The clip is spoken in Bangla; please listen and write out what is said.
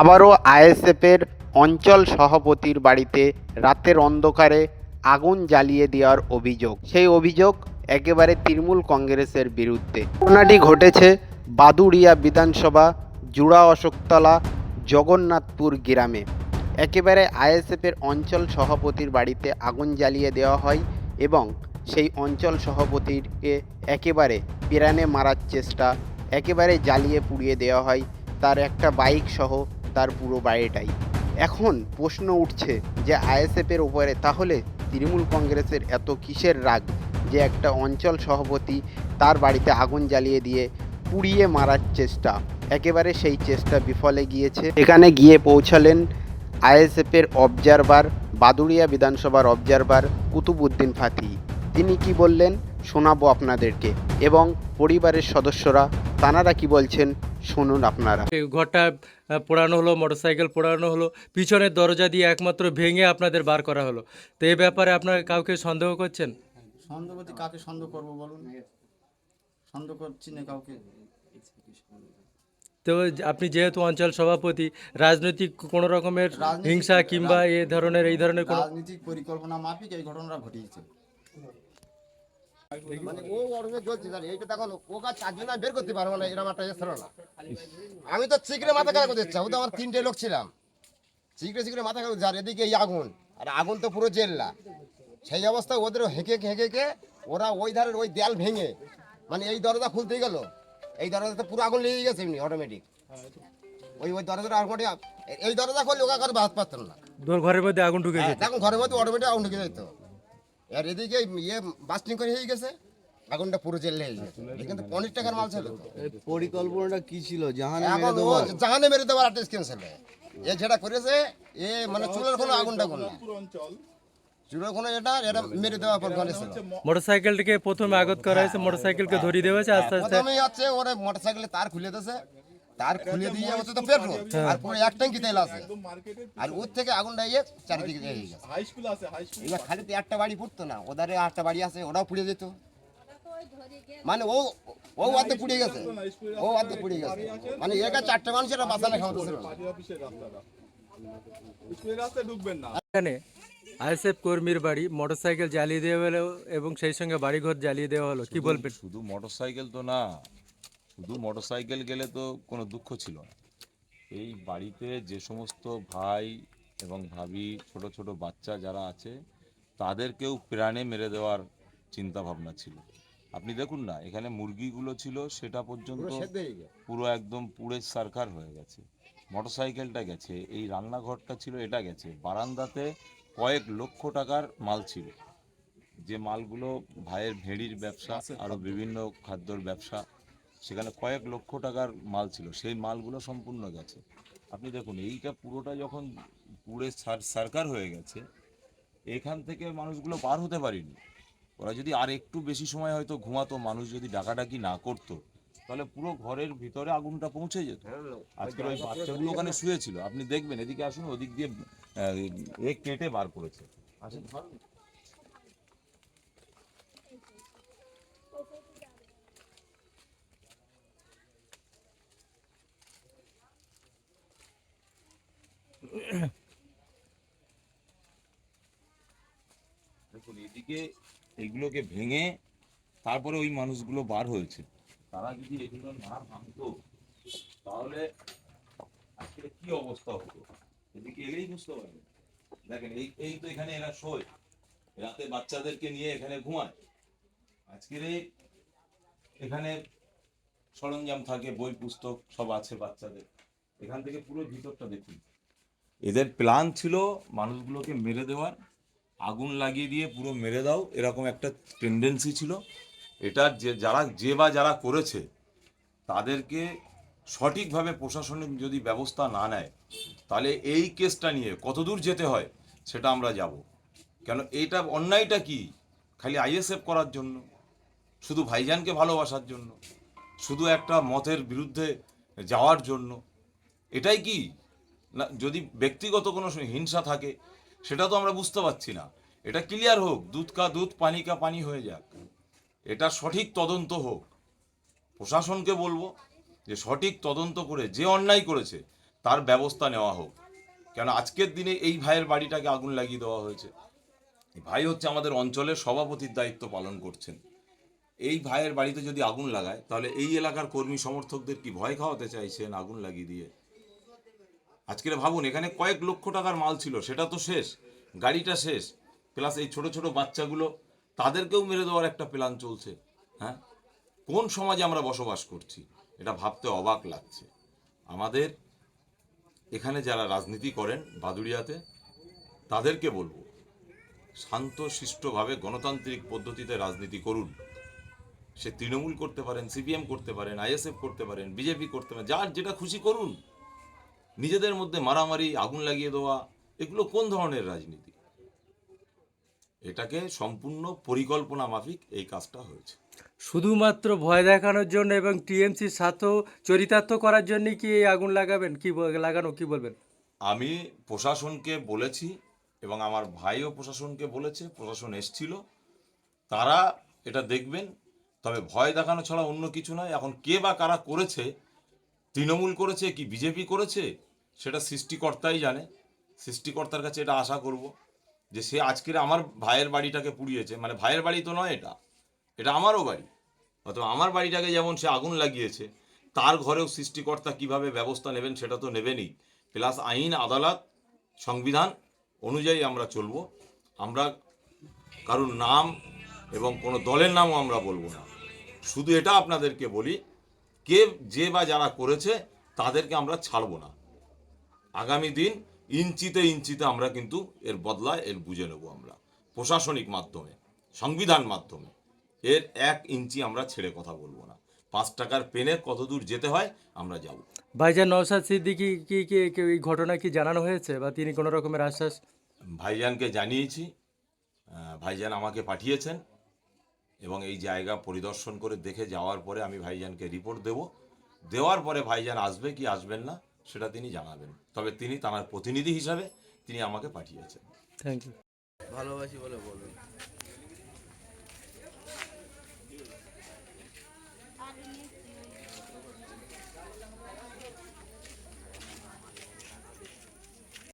আবারও আইএসএফের অঞ্চল সভাপতির বাড়িতে রাতের অন্ধকারে আগুন জ্বালিয়ে দেওয়ার অভিযোগ। সেই অভিযোগ একেবারে তৃণমূল কংগ্রেসের বিরুদ্ধে। ঘটনাটি ঘটেছে বাদুড়িয়া বিধানসভা জুড়া অশোকতলা জগন্নাথপুর গ্রামে। একেবারে আইএসএফের অঞ্চল সভাপতির বাড়িতে আগুন জ্বালিয়ে দেওয়া হয় এবং সেই অঞ্চল সভাপতিকে একেবারে পিরানে মারার চেষ্টা, একেবারে জ্বালিয়ে পুড়িয়ে দেওয়া হয়। তার একটা বাইক সহ তার পুরো বাড়িটাই। এখন প্রশ্ন উঠছে যে আইএসএফের উপরে তাহলে তৃণমূল কংগ্রেসের এত কিসের রাগ যে একটা অঞ্চল সভাপতি তার বাড়িতে আগুন জ্বালিয়ে দিয়ে পুড়িয়ে মারার চেষ্টা। একেবারে সেই চেষ্টা বিফলে গিয়েছে। এখানে গিয়ে পৌঁছালেন আইএসএফের অবজারভার বাদুড়িয়া বিধানসভার অবজারভার কুতুবুদ্দিন ফাতি। তিনি কি বললেন? শোনাবো আপনাদেরকে। এবং পরিবারের সদস্যরা তানারা কি বলছেন শুনুন আপনারা। এই ঘরটা পোড়ানো হলো মোটরসাইকেল পোড়ানো হলো পিছনের দরজা দিয়ে একমাত্র ভেঙে আপনাদের বার করা হলো। তো এই ব্যাপারে আপনারা কাউকে সন্দেহ করছেন? সন্দেহ বলতে কাকে সন্দেহ করব বলুন? সন্দেহ করছি না কাউকে। তো আপনি যেহেতু অঞ্চল সভাপতি রাজনৈতিক কোনো রকমের হিংসা কিংবা এ ধরনের এই ধরনের কোনো রাজনৈতিক পরিকল্পনা মাফিক এই ঘটনাটা ঘটিয়েছে। মানে ও অরমে জ্বলছে জানি এইটা দেখো ও কাজ চারজন আর বের করতে পারব না এরকম একটা ছিল না। আমি তো চিকরে মাথা খারাপ করতে ইচ্ছা ও তো আমার তিনটে লোক ছিলাম। চিকরে চিকরে মাথা খারাপ যার এদিকে এই আগুন আর আগুন তো পুরো জেললা। সেই অবস্থায় ওদের হেঁকে হেঁকে হেঁকে ওরা ওই ধারের ওই দেয়াল ভেঙে মানে এই দরজা খুলতে গেল। এই দরজাতে পুরো আগুন লেগে গেছে এমনি অটোমেটিক ওই ওই দরজাটা অটোমেটিক এই দরজা করলে ওকে কারও বাদ পারতাম না। ঘরের মধ্যে আগুন ঢুকে হ্যাঁ, গেছে দেখুন ঘরের মধ্যে অটোমেটিক আগুন ঢুকে যেত। আর এদিকে ইয়ে বাস্টিং করে হয়ে গেছে আগুনটা পুরো জেলে হয়ে গেছে। কিন্তু পনেরো টাকার মাল ছিল পরিকল্পনাটা কি ছিল? জাহানে মেরে ও দেওয়া জাহানে মেরে দেওয়ার স্কিম ছিল এ যেটা করেছে এ মানে চুলের কোনো আগুনটা কোনো না। চুলের কোনো এটা এটা মেরে দেওয়ার পর করেছিল মোটরসাইকেলটাকে প্রথমে আগত করা হয়েছে মোটরসাইকেলকে ধরিয়ে দেওয়া হয়েছে আস্তে আস্তে প্রথমেই মোটরসাইকেলে তার খুলে দিয়েছে। তার খুলে দিয়ে হচ্ছে তো পেট্রোল। আর পুরো এক ট্যাঙ্কি তেল আছে। আর ওর থেকে আগুনটা ইয়ে চারিদিকে হয়ে গেছে। এবার খালি তো একটা বাড়ি পড়তো না ওধারে একটা বাড়ি আছে ওটাও পুড়ে যেত। মানে ও ও পুড়ে গেছে। ও পুড়ে গেছে। মানে একা চারটে মানুষের খাওয়াতে ছিল এখানে আইএসএফ কর্মীর বাড়ি মোটরসাইকেল জ্বালিয়ে দেওয়া হলো এবং সেই সঙ্গে বাড়িঘর জ্বালিয়ে দেওয়া হলো। কি বলবেন? শুধু মোটরসাইকেল তো না শুধু মোটরসাইকেল গেলে তো কোনো দুঃখ ছিল না। এই বাড়িতে যে সমস্ত ভাই এবং ভাবি ছোট ছোট বাচ্চা যারা আছে তাদেরকেও প্রাণে মেরে দেওয়ার চিন্তা ভাবনা ছিল। আপনি দেখুন না এখানে মুরগিগুলো ছিল সেটা পর্যন্ত পুরো একদম পুড়ে সারকার হয়ে গেছে। মোটরসাইকেলটা গেছে এই রান্নাঘরটা ছিল এটা গেছে। বারান্দাতে কয়েক লক্ষ টাকার মাল ছিল। যে মালগুলো ভাইয়ের ভেড়ির ব্যবসা আরও বিভিন্ন খাদ্যর ব্যবসা সেখানে কয়েক লক্ষ টাকার মাল ছিল, সেই মালগুলো সম্পূর্ণ গেছে। আপনি দেখুন, এইটা পুরোটা যখন পুড়ে সার, সারকার হয়ে গেছে, এখান থেকে মানুষগুলো পার হতে পারেনি। ওরা যদি আর একটু বেশি সময় হয়তো ঘুমাতো, মানুষ যদি ডাকাডাকি না করতো, তাহলে পুরো ঘরের ভিতরে আগুনটা পৌঁছে যেত। আজকের ওই বাচ্চাগুলো ওখানে শুয়েছিল। আপনি দেখবেন, এদিকে আসুন, ওদিক দিয়ে এ কেটে বার করেছে। আসুন। দেখুন, এদিকে এগুলোকে ভেঙে তারপরে ওই মানুষগুলো বার হয়েছে। তারা যদি এগুলো না তাহলে আজকে কি অবস্থা হতো? এদিকে এলেই বুঝতে পারবেন। দেখেন, এই এই তো এখানে এরা শোয়। রাতে বাচ্চাদেরকে নিয়ে এখানে ঘুমায়। আজকের এখানে সরঞ্জাম থাকে, বই পুস্তক, সব আছে বাচ্চাদের। এখান থেকে পুরো ভিতরটা দেখুন। এদের প্ল্যান ছিল মানুষগুলোকে মেরে দেওয়ার। আগুন লাগিয়ে দিয়ে পুরো মেরে দাও, এরকম একটা টেন্ডেন্সি ছিল। এটা যে যারা, যে বা যারা করেছে, তাদেরকে সঠিকভাবে প্রশাসনিক যদি ব্যবস্থা না নেয়, তাহলে এই কেসটা নিয়ে কতদূর যেতে হয় সেটা আমরা যাব। কেন, এইটা, অন্যায়টা কি? খালি আইএসএফ করার জন্য, শুধু ভাইজানকে ভালোবাসার জন্য, শুধু একটা মতের বিরুদ্ধে যাওয়ার জন্য। এটাই কি? না, যদি ব্যক্তিগত কোনো হিংসা থাকে, সেটা তো আমরা বুঝতে পারছি না। এটা ক্লিয়ার হোক, দুধ কা দুধ, পানি কা পানি হয়ে যাক। এটা সঠিক তদন্ত হোক। প্রশাসনকে বলব যে সঠিক তদন্ত করে, যে অন্যায় করেছে, তার ব্যবস্থা নেওয়া হোক। কেন আজকের দিনে এই ভাইয়ের বাড়িটাকে আগুন লাগিয়ে দেওয়া হয়েছে। ভাই হচ্ছে আমাদের অঞ্চলের সভাপতির দায়িত্ব পালন করছেন। এই ভাইয়ের বাড়িতে যদি আগুন লাগায়, তাহলে এই এলাকার কর্মী সমর্থকদের কি ভয় খাওয়াতে চাইছেন আগুন লাগিয়ে দিয়ে? আজকের ভাবুন, এখানে কয়েক লক্ষ টাকার মাল ছিল, সেটা তো শেষ, গাড়িটা শেষ প্লাস এই ছোট ছোট বাচ্চাগুলো, তাদেরকেও মেরে দেওয়ার একটা প্ল্যান চলছে হ্যাঁ? কোন সমাজে আমরা বসবাস করছি? এটা ভাবতে অবাক লাগছে। আমাদের এখানে যারা রাজনীতি করেন বাদুড়িয়াতে, তাদেরকে বলব, শান্ত, শিষ্টভাবে গণতান্ত্রিক পদ্ধতিতে রাজনীতি করুন। সে তৃণমূল করতে পারেন সিপিএম করতে পারেন আইএসএফ করতে পারেন বিজেপি করতে পারেন, যার যেটা খুশি করুন। নিজেদের মধ্যে মারামারি আগুন লাগিয়ে দেওয়া এগুলো কোন ধরনের রাজনীতি? এটাকে সম্পূর্ণ পরিকল্পনা মাফিক এই কাজটা হয়েছে। শুধুমাত্র ভয় দেখানোর জন্য এবং টিএমসির স্বার্থ চরিতার্থ করার জন্য কি এই আগুন লাগাবেন? কি লাগানো কি বলবেন? আমি প্রশাসনকে বলেছি এবং আমার ভাইও প্রশাসনকে বলেছে প্রশাসন এসছিল। তারা এটা দেখবেন তবে ভয় দেখানো ছাড়া অন্য কিছু নয়। এখন কে বা কারা করেছে তৃণমূল করেছে কি বিজেপি করেছে সেটা সৃষ্টিকর্তাই জানে। সৃষ্টিকর্তার কাছে এটা আশা করব যে সে আজকের আমার ভাইয়ের বাড়িটাকে পুড়িয়েছে। মানে ভাইয়ের বাড়ি তো নয় এটা। এটা আমারও বাড়ি। অথবা আমার বাড়িটাকে যেমন সে আগুন লাগিয়েছে, তার ঘরেও সৃষ্টিকর্তা কীভাবে ব্যবস্থা নেবেন সেটা তো নেবেনই। প্লাস আইন, আদালত, সংবিধান অনুযায়ী আমরা চলব। আমরা কারোর নাম এবং কোনো দলের নামও আমরা বলব না। শুধু এটা আপনাদেরকে বলি, কে যে বা যারা করেছে, তাদেরকে আমরা ছাড়বো না। আগামী দিন ইঞ্চিতে ইঞ্চিতে আমরা কিন্তু এর বদলা এর বুঝে নেব আমরা। প্রশাসনিক মাধ্যমে সংবিধান মাধ্যমে এর এক ইঞ্চি আমরা ছেড়ে কথা বলব না। পাঁচ টাকার পেনে কত দূর যেতে হয় আমরা যাব। ভাইজান নওশাদ সিদ্দিকি কি কি কি এই ঘটনা কি জানানো হয়েছে বা তিনি কোনো রকমের আশ্বাস? ভাইজানকে জানিয়েছি ভাইজান আমাকে পাঠিয়েছেন এবং এই জায়গা পরিদর্শন করে দেখে যাওয়ার পরে আমি ভাইজানকে রিপোর্ট দেব। দেওয়ার পরে ভাইজান আসবে কি আসবেন না সেটা তিনি জানাবেন। তবে তিনি তার প্রতিনিধি হিসাবে তিনি আমাকে পাঠিয়েছেন। থ্যাংক ইউ ভালোবাসি বলে বলবেন